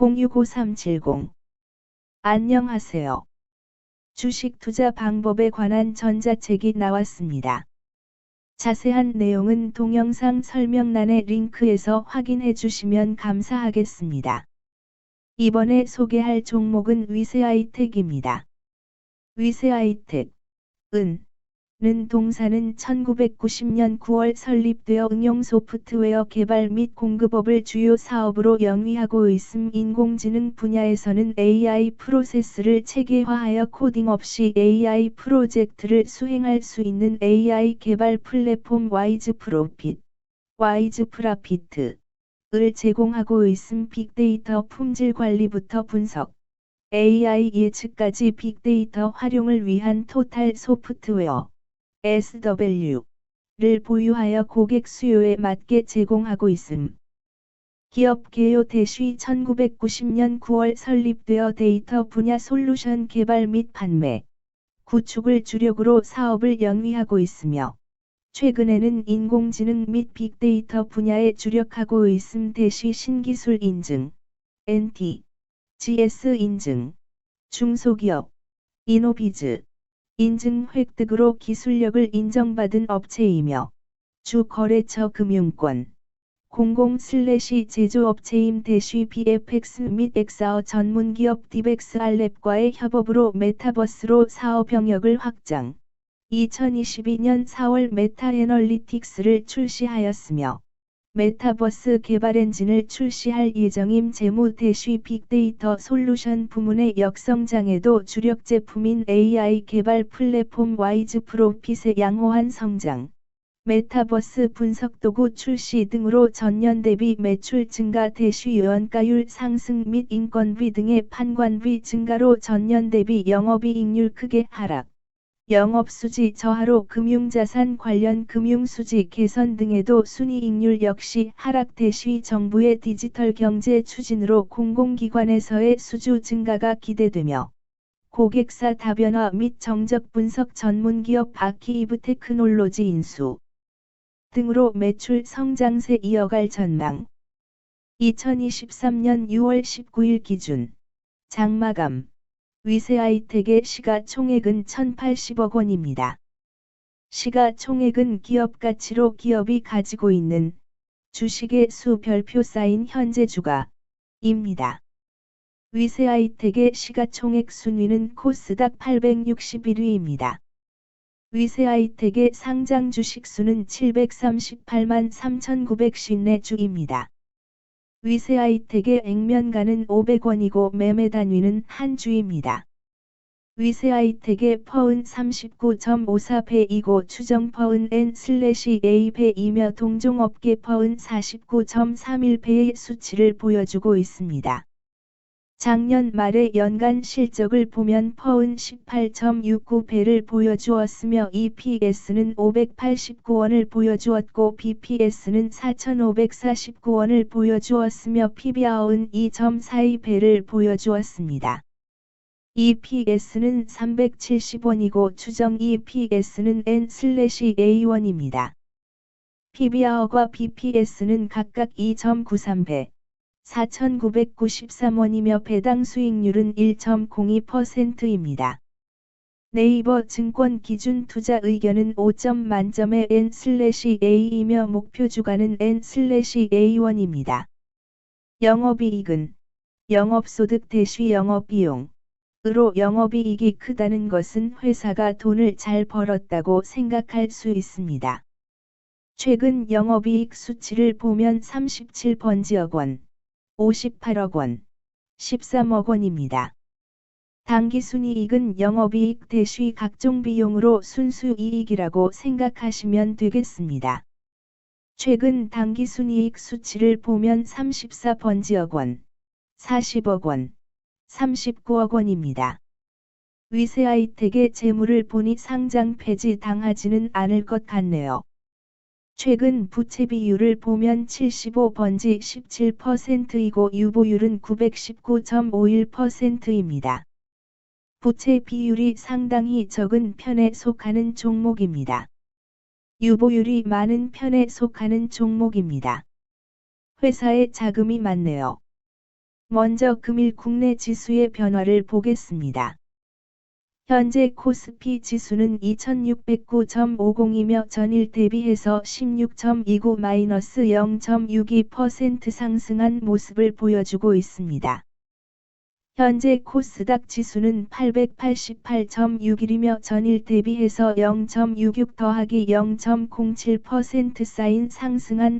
065370 안녕하세요. 주식 투자 방법에 관한 전자책이 나왔습니다. 자세한 내용은 동영상 설명란의 링크에서 확인해 주시면 감사하겠습니다. 이번에 소개할 종목은 위세아이텍입니다. 위세아이텍, 은, 는 동사는 1990년 9월 설립되어 응용 소프트웨어 개발 및 공급업을 주요 사업으로 영위하고 있음 인공지능 분야에서는 AI 프로세스를 체계화하여 코딩 없이 AI 프로젝트를 수행할 수 있는 AI 개발 플랫폼 와이즈 프로핏, 와이즈 프라피트, 을 제공하고 있음 빅데이터 품질 관리부터 분석, AI 예측까지 빅데이터 활용을 위한 토탈 소프트웨어 SW를 보유하여 고객 수요에 맞게 제공하고 있음. 기업 개요 대쉬 1990년 9월 설립되어 데이터 분야 솔루션 개발 및 판매, 구축을 주력으로 사업을 영위하고 있으며 최근에는 인공지능 및 빅데이터 분야에 주력하고 있음 대쉬 신기술 인증, NT, GS 인증, 중소기업, 이노비즈, 인증 획득으로 기술력을 인정받은 업체이며 주 거래처 금융권, 공공 슬래시 제조업체임 대쉬 BFX 및 엑사어 전문기업 디벡스 알랩과의 협업으로 메타버스로 사업 병역을 확장. 2022년 4월 메타 애널리틱스를 출시하였으며 메타버스 개발 엔진을 출시할 예정임 재무 대쉬 빅데이터 솔루션 부문의 역성장에도 주력 제품인 AI 개발 플랫폼 와이즈 프로핏의 양호한 성장, 메타버스 분석 도구 출시 등으로 전년 대비 매출 증가 대쉬 원가율 상승 및 인건비 등의 판관비 증가로 전년 대비 영업이익률 크게 하락. 영업수지 저하로 금융자산 관련 금융수지 개선 등에도 순이익률 역시 하락 대시 정부의 디지털 경제 추진으로 공공기관에서의 수주 증가가 기대되며 고객사 다변화 및 정적 분석 전문기업 아키이브 테크놀로지 인수 등으로 매출 성장세 이어갈 전망. 2023년 6월 19일 기준 장마감 위세아이텍의 시가총액은 1,080억 원입니다. 시가총액은 기업 가치로 기업이 가지고 있는 주식의 수 별표 쌓인 현재 주가입니다. 위세아이텍의 시가총액 순위는 코스닥 861위입니다. 위세아이텍의 상장 주식 수는 738만 3,954주입니다. 위세아이텍의 액면가는 500원이고 매매 단위는 한 주입니다. 위세아이텍의 퍼은 39.54배이고 추정 퍼은 N/A배이며 동종업계 퍼은 49.31배의 수치를 보여주고 있습니다. 작년 말의 연간 실적을 보면 퍼은 18.69배를 보여주었으며 EPS는 589원을 보여주었고 BPS는 4,549원을 보여주었으며 PBR은 2.42배를 보여주었습니다. EPS는 370원이고 추정 EPS는 N/A1입니다. PBR과 BPS는 각각 2.93배, 4,993원이며 배당 수익률은 1.02%입니다. 네이버 증권 기준 투자 의견은 5점 만점의 N/A이며 목표 주가는 N/A1입니다. 영업이익은 영업소득 대시 영업비용 으로 영업이익이 크다는 것은 회사가 돈을 잘 벌었다고 생각할 수 있습니다. 최근 영업이익 수치를 보면 37번지억 원, 58억 원, 13억 원입니다. 당기순이익은 영업이익 대시 각종 비용으로 순수이익이라고 생각하시면 되겠습니다. 최근 당기순이익 수치를 보면 34번지억 원, 40억 원, 39억 원입니다. 위세 아이텍의 재물을 보니 상장 폐지 당하지는 않을 것 같네요. 최근 부채 비율을 보면 75번지 17%이고 유보율은 919.51%입니다. 부채 비율이 상당히 적은 편에 속하는 종목입니다. 유보율이 많은 편에 속하는 종목입니다. 회사에 자금이 많네요. 먼저 금일 국내 지수의 변화를 보겠습니다. 현재 코스피 지수는 2609.50이며 전일 대비해서 16.29-0.62% 상승한 모습을 보여주고 있습니다. 현재 코스닥 지수는 888.61이며 전일 대비해서 0.66 더하기 0.07% 쌓인 상승한